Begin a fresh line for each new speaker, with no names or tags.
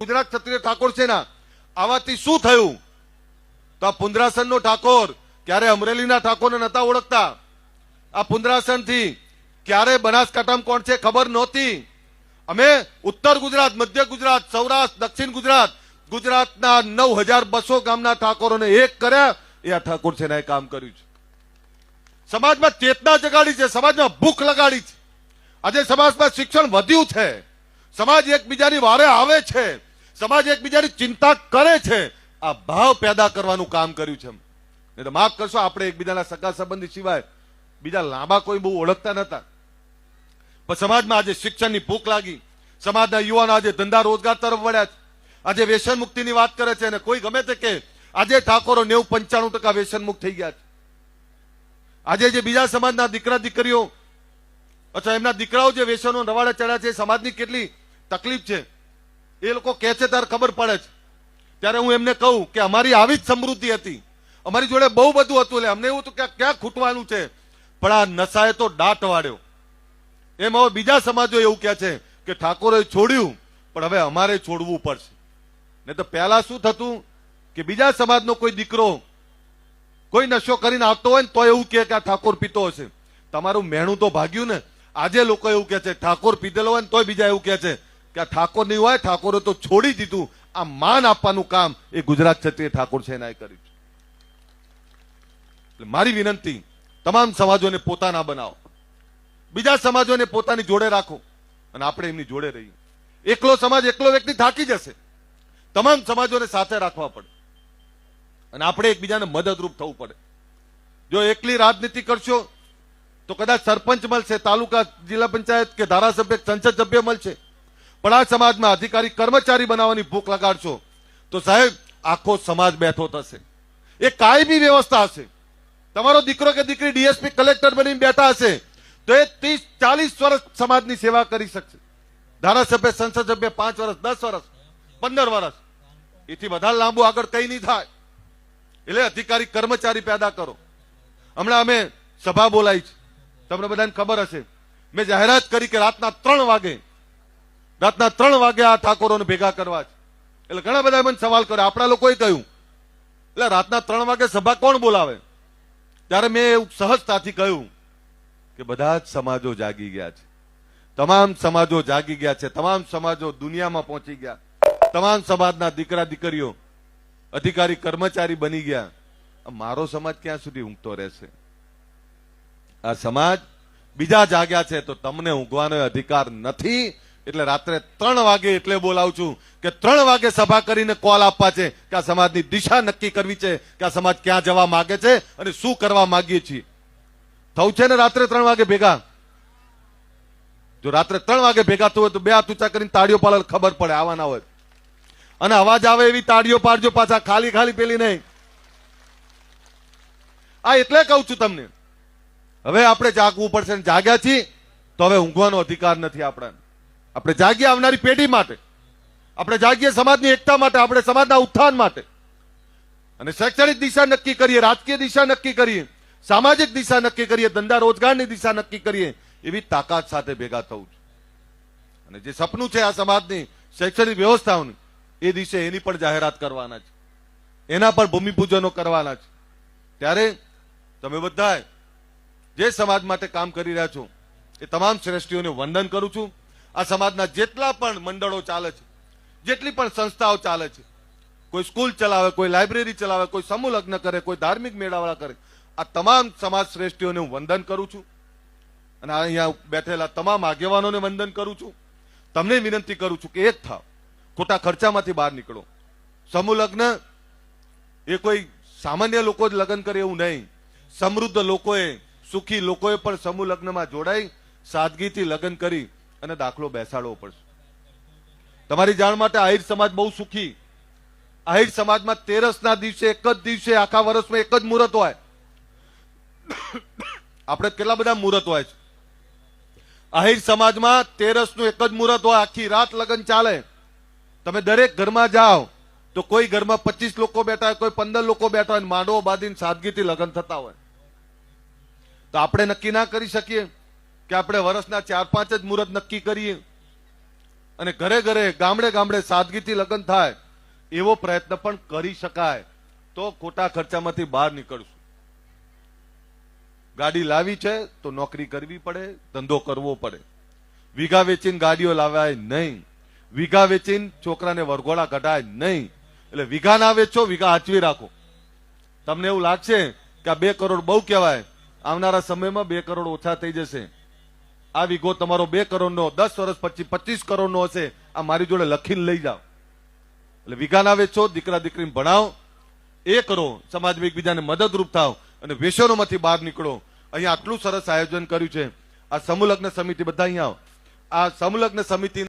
ગુજરાત ક્ષત્રિય ઠાકોર છે ના આવાથી શું થયું? તો આ પુંદરાસનનો ઠાકોર ક્યારે અમરેલીના ઠાકોરને નતા ઓળખતા? આ પુંદરાસનથી ક્યારે બનાસકાંઠામાં કોણ છે ખબર નહોતી. અમે ઉત્તર ગુજરાત, મધ્ય ગુજરાત, સૌરાષ્ટ્ર, દક્ષિણ ગુજરાત, ગુજરાતના નવ હજાર બસો ગામના ઠાકોરોને એક કર્યા. એ આ ઠાકોર છે કામ કર્યું છે. સમાજમાં ચેતના જગાડી છે, સમાજમાં ભૂખ લગાડી છે. આજે સમાજમાં શિક્ષણ વધ્યું છે. સમાજ એકબીજાની વારે આવે છે. સમાજ એકબીજાની ચિંતા કરે છે. આ ભાવ પેદા કરવાનું કામ કર્યું છે નહીં તો માફ કરશો, આપણે એકબીજાના સગા સંબંધી સિવાય બીજા લાંબા કોઈ બહુ ઓળખતા નતા પણ સમાજમાં આજે શિક્ષણની ભૂખ લાગી. સમાજના યુવાનો આજે ધંધા રોજગાર તરફ વળ્યા છે. આજે વ્યસન મુક્તિની વાત કરે છે અને કોઈ ગમે તે કે આજે ઠાકોરો નેવું પંચાણું ટકા વ્યસન મુક્ત થઈ ગયા છે. આજે જે બીજા સમાજના દીકરા દીકરીઓ, અચ્છા એમના દીકરાઓ જે વ્યસનો રવાડે ચડ્યા છે સમાજની કેટલી તકલીફ છે. એ લોકો કહે છે ત્યારે ખબર પડે છે. ત્યારે હું એમને કહું કે અમારી આવી જ સમૃદ્ધિ હતી. અમારી જોડે બહુ બધું હતું, એટલે અમને એવું હતું કે ક્યાં ખૂટવાનું છે? પણ આ નશાએ તો દાટ વાળ્યો. એમ હવે બીજા સમાજો એવું કહે છે કે ઠાકોરે છોડ્યું, પણ હવે અમારે છોડવું પડશે. નહીં તો પહેલા શું થતું કે બીજા સમાજનો કોઈ દીકરો કોઈ નશો કરીને આવતો હોય ને તો એવું કહે કે આ ઠાકોર પીતો હશે. તમારું મહેણું તો ભાગ્યું ને. આજે લોકો એવું કહે છે, ઠાકોર પીધેલો હોય ને તોય બીજા એવું કહે છે કે આ ઠાકોર નહીં હોય, ઠાકોરે તો છોડી દીધું. આ માન આપવાનું કામ એ ગુજરાત ક્ષત્રિય ઠાકોર છે એના કર્યું એટલે મારી વિનંતી, તમામ સમાજોને પોતાના બનાવો. બીજા સમાજોને પોતાની જોડે રાખો અને આપણે એમની જોડે રહીએ. એકલો સમાજ એકલો વ્યક્તિ થાકી જશે. તમામ સમાજોને સાથે રાખવા પડે. અને આપણે એકબીજાને મદદરૂપ થવું પડે. જો એકલી રાજનીતિ કરશો, તો કદાચ સરપંચ મળશે, તાલુકા જિલ્લા પંચાયત કે ધારાસભ્ય, સંસદ સભ્ય મળશે. પણ આ સમાજમાં અધિકારી કર્મચારી બનાવવાની ભૂખ લગાડશો તો સાહેબ, આખો સમાજ બેઠો થશે. એ કાયમી વ્યવસ્થા હશે. તમારો દીકરો કે દીકરી ડીએસપી કલેક્ટર બનીને બેઠા હશે, તો એ ત્રીસ, ચાલીસ વર્ષ સમાજની સેવા કરી શકશે. ધારાસભ્ય સંસદ સભ્ય પાંચ વર્ષ, દસ વર્ષ, પંદર વર્ષ. એથી વધારે લાંબુ આગળ કઈ નહીં થાય. એટલે અધિકારી, કર્મચારી પેદા કરો. હમણાં અમે સભા બોલાવી છે. તમને બધાને ખબર હશે. મેં જાહેરાત કરી કે રાતના ત્રણ વાગે રાતના ત્રણ વાગે આ ઠાકોરોને ભેગા કરવા છે. એટલે ઘણા બધા મને સવાલ કર્યો આપણા લોકોએ કહ્યું. એટલે રાતના ત્રણ વાગે સભા કોણ બોલાવે? ત્યારે મેં એવું સહજતાથી કહ્યું કે બધા જ સમાજો જાગી ગયા છે. તમામ સમાજો જાગી ગયા છે, તમામ સમાજો દુનિયામાં પહોંચી ગયા. તમામ સમાજના દીકરા દીકરીઓ, અધિકારી કર્મચારી બની ગયા. મારો સમાજ ક્યાં સુધી ઊંઘતો રહેશે? આ સમાજ બીજા જાગ્યા છે તો તમને ઊંઘવાનો અધિકાર નથી એટલે રાત્રે ત્રણ વાગે એટલે બોલાવું છું કે ત્રણ વાગે સભા કરીને કોલ આપવા છે કે આ સમાજની દિશા નક્કી કરવી છે કે આ સમાજ ક્યાં જવા માંગે છે અને શું કરવા માંગીએ છીએ. થવું છે ને રાત્રે ત્રણ વાગે ભેગા? જો રાત્રે ત્રણ વાગે ભેગા થવું હોય તો બે હાથુચા કરીને તાળીઓ પાડે, ખબર પડે આવવાના હોય. અને અવાજ આવે એવી તાળીઓ પાડજો પાછા, ખાલી ખાલી પેલી નહીં. આ એટલે કહું છું તમને. હવે આપણે જાગવું પડશે જાગ્યા છીએ, તો હવે ઊંઘવાનો અધિકાર નથી આપણા. આપણે જાગીએ આવનારી પેઢી માટે. આપણે જાગીએ સમાજની એકતા માટે, આપણે સમાજના ઉત્થાન માટે. અને શૈક્ષણિક દિશા નક્કી કરીએ, રાજકીય દિશા નક્કી કરીએ, સામાજિક દિશા નક્કી કરીએ, ધંધા રોજગારની દિશા નક્કી કરીએ, એવી તાકાત સાથે ભેગા થવું છે અને જે સપનું છે આ સમાજની, શૈક્ષણિક વ્યવસ્થાઓની, એ દિશે એની પણ જાહેરાત કરવાના છે. એના પર ભૂમિપૂજનો કરવાના છે. ત્યારે તમે બધા જે સમાજ માટે કામ કરી રહ્યા છો, એ તમામ શ્રેષ્ઠીઓને વંદન કરું છું. આ સમાજના જેટલા પણ મંડળો ચાલે છે, જેટલી પણ સંસ્થાઓ ચાલે છે, કોઈ સ્કૂલ ચલાવે, કોઈ લાઇબ્રેરી ચલાવે, કોઈ સમૂહ લગ્ન કરે, કોઈ ધાર્મિક મેળાવડા કરે, આ તમામ સમાજ શ્રેષ્ઠીઓને હું વંદન કરું છું અને અહીંયા બેઠેલા તમામ આગેવાનોને વંદન કરું છું. તમને વિનંતી કરું છું કે એક થાવ, ખોટા ખર્ચામાંથી બહાર નીકળો. સમૂહ લગ્ન એ કોઈ સામાન્ય લોકો જ લગ્ન કરે એવું નહીં. સમૃદ્ધ લોકોએ, સુખી લોકોએ પણ સમૂહ લગ્નમાં જોડાઈ, સાદગીથી લગ્ન કરી અને દાખલો બેસાડવો પડશે. તમારી જાણ માટે આહિર સમાજ બહુ સુખી. આહિર સમાજમાં તેરસના દિવસે એક જ દિવસે આખા વર્ષમાં એક જ મુહૂર્ત હોય. આપણે કેટલા બધા મુહૂર્ત હોય છે? આહિર સમાજમાં તેરસનું એક જ મુહૂર્ત હોય, આખી રાત લગ્ન ચાલે. તમે દરેક ઘરમાં જાઓ, તો કોઈ ઘરમાં પચીસ લોકો બેઠા હોય, કોઈ પંદર લોકો બેઠા હોય માંડવો બાંધીને સાદગીથી લગ્ન થતા હોય. તો આપણે નક્કી ના કરી શકીએ. કે આપણે વર્ષના ચાર પાંચ જ મુહૂર્ત નક્કી કરીએ. અને ઘરે ઘરે, ગામડે ગામડે સાદગીથી લગ્ન થાય, એવો પ્રયત્ન પણ કરી શકાય. તો ખોટા ખર્ચામાંથી બહાર નીકળશું. ગાડી લાવી છે, તો નોકરી કરવી પડે, ધંધો કરવો પડે. વીઘા વેચીને ગાડીઓ લાવાય નહીં. વીઘા વેચીને છોકરાને વરઘોડા કઢાય નહીં. એટલે વીઘા ના વેચો, વીઘા હાચવી રાખો. તમને એવું લાગશે કે આ બે કરોડ બહુ કહેવાય. આવનારા સમયમાં બે કરોડ ઓછા થઈ જશે. આ વીઘો તમારો બે કરોડનો, દસ વર્ષ પછી પચીસ કરોડનો હશે, આ મારી જોડે લખીને લઈ જાઓ. એટલે વિઘાન આવે વેચો દીકરા દીકરીને ભણાવો. એ કરો સમાજમાં એકબીજાને મદદરૂપ થાવ અને વ્યસનોમાંથી બહાર નીકળો. અહીંયા આટલું સરસ આયોજન કર્યું છે. આ સમૂહ સમિતિ બધા અહીંયા આવો. આ સમૂહ સમિતિ